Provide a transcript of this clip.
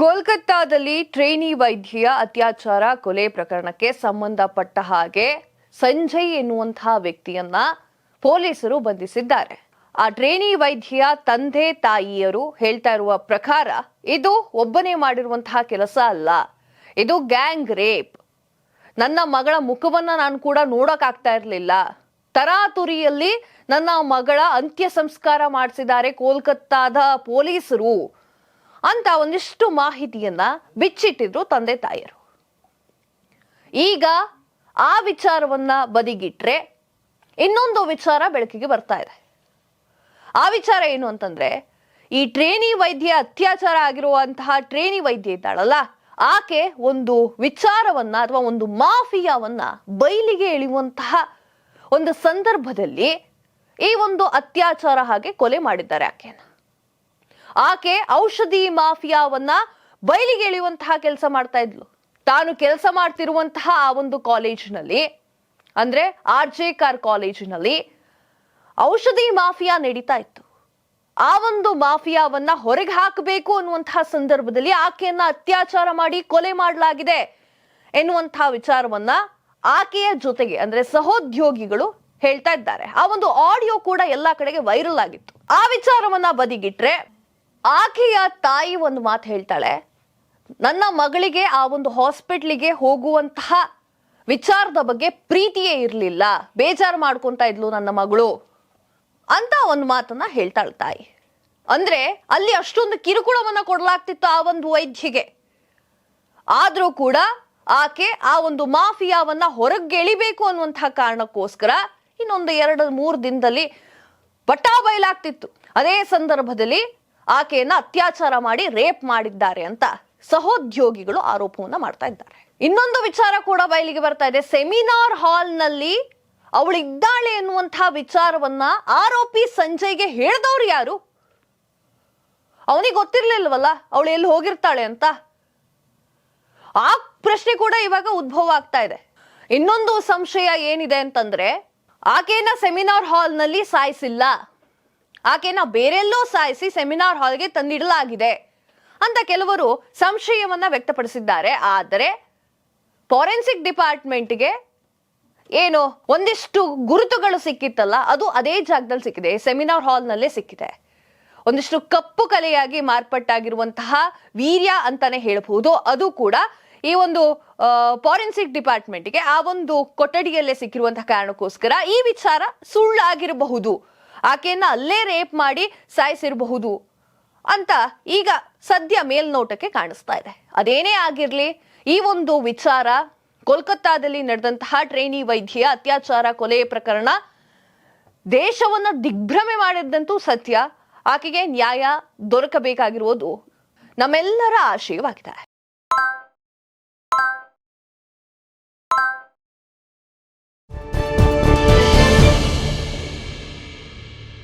ಕೋಲ್ಕತ್ತಾದಲ್ಲಿ ಟ್ರೇನಿ ವೈದ್ಯೆಯ ಅತ್ಯಾಚಾರ ಕೊಲೆ ಪ್ರಕರಣಕ್ಕೆ ಸಂಬಂಧಪಟ್ಟ ಹಾಗೆ ಸಂಜಯ್ ಎನ್ನುವಂತಹ ವ್ಯಕ್ತಿಯನ್ನ ಪೊಲೀಸರು ಬಂಧಿಸಿದ್ದಾರೆ. ಆ ಟ್ರೇನಿ ವೈದ್ಯೆಯ ತಂದೆ ತಾಯಿಯರು ಹೇಳ್ತಾ ಇರುವ ಪ್ರಕಾರ ಇದು ಒಬ್ಬನೇ ಮಾಡಿರುವಂತಹ ಕೆಲಸ ಅಲ್ಲ. ಇದು ಗ್ಯಾಂಗ್ ರೇಪ್. ನನ್ನ ಮಗಳ ಮುಖವನ್ನ ನಾನು ಕೂಡ ನೋಡೋಕ್ಕಾಗ್ತಾ ಇರಲಿಲ್ಲ. ತರಾತುರಿಯಲ್ಲಿ ನನ್ನ ಮಗಳ ಅಂತ್ಯ ಸಂಸ್ಕಾರ ಮಾಡಿಸಿದ್ದಾರೆ ಕೋಲ್ಕತ್ತಾದ ಪೊಲೀಸರು. ಅಂತ ಒಂದಿಷ್ಟು ಮಾಹಿತಿಯನ್ನ ಬಿಚ್ಚಿಟ್ಟಿದ್ರು ತಂದೆ ತಾಯಿಯರು. ಈಗ ಆ ವಿಚಾರವನ್ನ ಬದಿಗಿಟ್ರೆ ಇನ್ನೊಂದು ವಿಚಾರ ಬೆಳಕಿಗೆ ಬರ್ತಾ ಇದೆ. ಆ ವಿಚಾರ ಏನು ಅಂತಂದ್ರೆ, ಈ ಟ್ರೇನಿ ವೈದ್ಯ ಅತ್ಯಾಚಾರ ಆಗಿರುವಂತಹ ಟ್ರೇನಿ ವೈದ್ಯ ಇದ್ದಾಳಲ್ಲ, ಆಕೆ ಒಂದು ವಿಚಾರವನ್ನ ಅಥವಾ ಒಂದು ಮಾಫಿಯಾವನ್ನ ಬಯಲಿಗೆ ಎಳೆಯುವಂತಹ ಒಂದು ಸಂದರ್ಭದಲ್ಲಿ ಈ ಒಂದು ಅತ್ಯಾಚಾರ ಹಾಗೆ ಕೊಲೆ ಮಾಡಿದ್ದಾರೆ ಆಕೆನ ಆಕೆ ಔಷಧಿ ಮಾಫಿಯಾವನ್ನ ಬಯಲಿಗೆ ಎಳೆಯುವಂತಹ ಕೆಲಸ ಮಾಡ್ತಾ ಇದ್ಲು. ತಾನು ಕೆಲಸ ಮಾಡ್ತಿರುವಂತಹ ಆ ಒಂದು ಕಾಲೇಜಿನಲ್ಲಿ, ಅಂದ್ರೆ ಆರ್ ಜೆ ಕಾರ್ ಕಾಲೇಜಿನಲ್ಲಿ ಔಷಧಿ ಮಾಫಿಯಾ ನಡೀತಾ ಇತ್ತು. ಆ ಒಂದು ಮಾಫಿಯಾವನ್ನ ಹೊರಗೆ ಹಾಕಬೇಕು ಅನ್ನುವಂತಹ ಸಂದರ್ಭದಲ್ಲಿ ಆಕೆಯನ್ನ ಅತ್ಯಾಚಾರ ಮಾಡಿ ಕೊಲೆ ಮಾಡಲಾಗಿದೆ ಎನ್ನುವಂತಹ ವಿಚಾರವನ್ನ ಆಕೆಯ ಜೊತೆಗೆ, ಅಂದ್ರೆ ಸಹೋದ್ಯೋಗಿಗಳು ಹೇಳ್ತಾ ಇದ್ದಾರೆ. ಆ ಒಂದು ಆಡಿಯೋ ಕೂಡ ಎಲ್ಲಾ ಕಡೆಗೆ ವೈರಲ್ ಆಗಿತ್ತು. ಆ ವಿಚಾರವನ್ನ ಬದಿಗಿಟ್ರೆ ಆಕೆಯ ತಾಯಿ ಒಂದು ಮಾತು ಹೇಳ್ತಾಳೆ, ನನ್ನ ಮಗಳಿಗೆ ಆ ಒಂದು ಹಾಸ್ಪಿಟ್ಲಿಗೆ ಹೋಗುವಂತಹ ವಿಚಾರದ ಬಗ್ಗೆ ಪ್ರೀತಿಯೇ ಇರಲಿಲ್ಲ. ಬೇಜಾರು ಮಾಡ್ಕೊತಾ ಇದ್ಲು ನನ್ನ ಮಗಳು ಅಂತ ಒಂದು ಮಾತನ್ನ ಹೇಳ್ತಾಳೆ ತಾಯಿ. ಅಂದ್ರೆ ಅಲ್ಲಿ ಅಷ್ಟೊಂದು ಕಿರುಕುಳವನ್ನ ಕೊಡಲಾಗ್ತಿತ್ತು ಆ ಒಂದು ವೈದ್ಯಗೆ ಆದ್ರೂ ಕೂಡ ಆಕೆ ಆ ಒಂದು ಮಾಫಿಯಾವನ್ನ ಹೊರಗೆ ಎಳಿಬೇಕು ಅನ್ನುವಂತಹ ಕಾರಣಕ್ಕೋಸ್ಕರ ಇನ್ನೊಂದು ಎರಡು ಮೂರು ದಿನದಲ್ಲಿ ಬಟ್ಟಾ ಬಯಲಾಗ್ತಿತ್ತು ಅದೇ ಸಂದರ್ಭದಲ್ಲಿ ಆಕೆಯನ್ನ ಅತ್ಯಾಚಾರ ಮಾಡಿ ರೇಪ್ ಮಾಡಿದ್ದಾರೆ ಅಂತ ಸಹೋದ್ಯೋಗಿಗಳು ಆರೋಪವನ್ನ ಮಾಡ್ತಾ ಇದ್ದಾರೆ. ಇನ್ನೊಂದು ವಿಚಾರ ಕೂಡ ಬಯಲಿಗೆ ಬರ್ತಾ ಇದೆ. ಸೆಮಿನಾರ್ ಹಾಲ್ನಲ್ಲಿ ಅವಳಿದ್ದಾಳೆ ಎನ್ನುವಂತಹ ವಿಚಾರವನ್ನ ಆರೋಪಿ ಸಂಜಯ್ಗೆ ಹೇಳ್ದವ್ರು ಯಾರು? ಅವನಿಗೆ ಗೊತ್ತಿರ್ಲಿಲ್ವಲ್ಲ? ಅವಳು ಎಲ್ಲಿ ಹೋಗಿರ್ತಾಳೆ ಅಂತ? ಆ ಪ್ರಶ್ನೆ ಕೂಡ ಇವಾಗ ಉದ್ಭವ ಆಗ್ತಾ ಇದೆ. ಇನ್ನೊಂದು ಸಂಶಯ ಏನಿದೆ ಅಂತಂದ್ರೆ, ಆಕೆಯನ್ನ ಸೆಮಿನಾರ್ ಹಾಲ್ನಲ್ಲಿ ಸಾಯಿಸಿಲ್ಲ. ಆಕೆನ ಬೇರೆಲ್ಲೋ ಸಾಯಿಸಿ ಸೆಮಿನಾರ್ ಹಾಲ್ಗೆ ತಂದಿಡಲಾಗಿದೆ ಅಂತ ಕೆಲವರು ಸಂಶಯವನ್ನ ವ್ಯಕ್ತಪಡಿಸಿದ್ದಾರೆ. ಆದರೆ ಫಾರೆನ್ಸಿಕ್ ಡಿಪಾರ್ಟ್ಮೆಂಟ್ಗೆ ಏನು ಒಂದಿಷ್ಟು ಗುರುತುಗಳು ಸಿಕ್ಕಿತ್ತಲ್ಲ, ಅದು ಅದೇ ಜಾಗದಲ್ಲಿ ಸಿಕ್ಕಿದೆ. ಸೆಮಿನಾರ್ ಹಾಲ್ನಲ್ಲೇ ಸಿಕ್ಕಿದೆ. ಒಂದಿಷ್ಟು ಕಪ್ಪು ಕಲೆಯಾಗಿ ಮಾರ್ಪಟ್ಟಾಗಿರುವಂತಹ ವೀರ್ಯ ಅಂತಾನೆ ಹೇಳಬಹುದು. ಅದು ಕೂಡ ಈ ಒಂದು ಫಾರೆನ್ಸಿಕ್ ಡಿಪಾರ್ಟ್ಮೆಂಟ್ಗೆ ಆ ಒಂದು ಕೊಠಡಿಯಲ್ಲೇ ಸಿಕ್ಕಿರುವಂತಹ ಕಾರಣಕ್ಕೋಸ್ಕರ ಈ ವಿಚಾರ ಸುಳ್ಳಾಗಿರಬಹುದು. ಆಕೆಯನ್ನ ಅಲ್ಲೇ ರೇಪ್ ಮಾಡಿ ಸಾಯಿಸಿರಬಹುದು ಅಂತ ಈಗ ಸದ್ಯ ಮೇಲ್ನೋಟಕ್ಕೆ ಕಾಣಿಸ್ತಾ ಇದೆ. ಅದೇನೇ ಆಗಿರ್ಲಿ, ಈ ಒಂದು ವಿಚಾರ, ಕೋಲ್ಕತ್ತಾದಲ್ಲಿ ನಡೆದಂತಹ ಟ್ರೈನಿ ವೈದ್ಯ ಅತ್ಯಾಚಾರ ಕೊಲೆ ಪ್ರಕರಣ, ದೇಶವನ್ನ ದಿಗ್ಭ್ರಮೆ ಮಾಡಿದ್ದಂತೂ ಸತ್ಯ, ಆಕೆಗೆ ನ್ಯಾಯ ದೊರಕಬೇಕಾಗಿರುವುದು ನಮ್ಮೆಲ್ಲರ ಆಶಯವಾಗಿದೆ.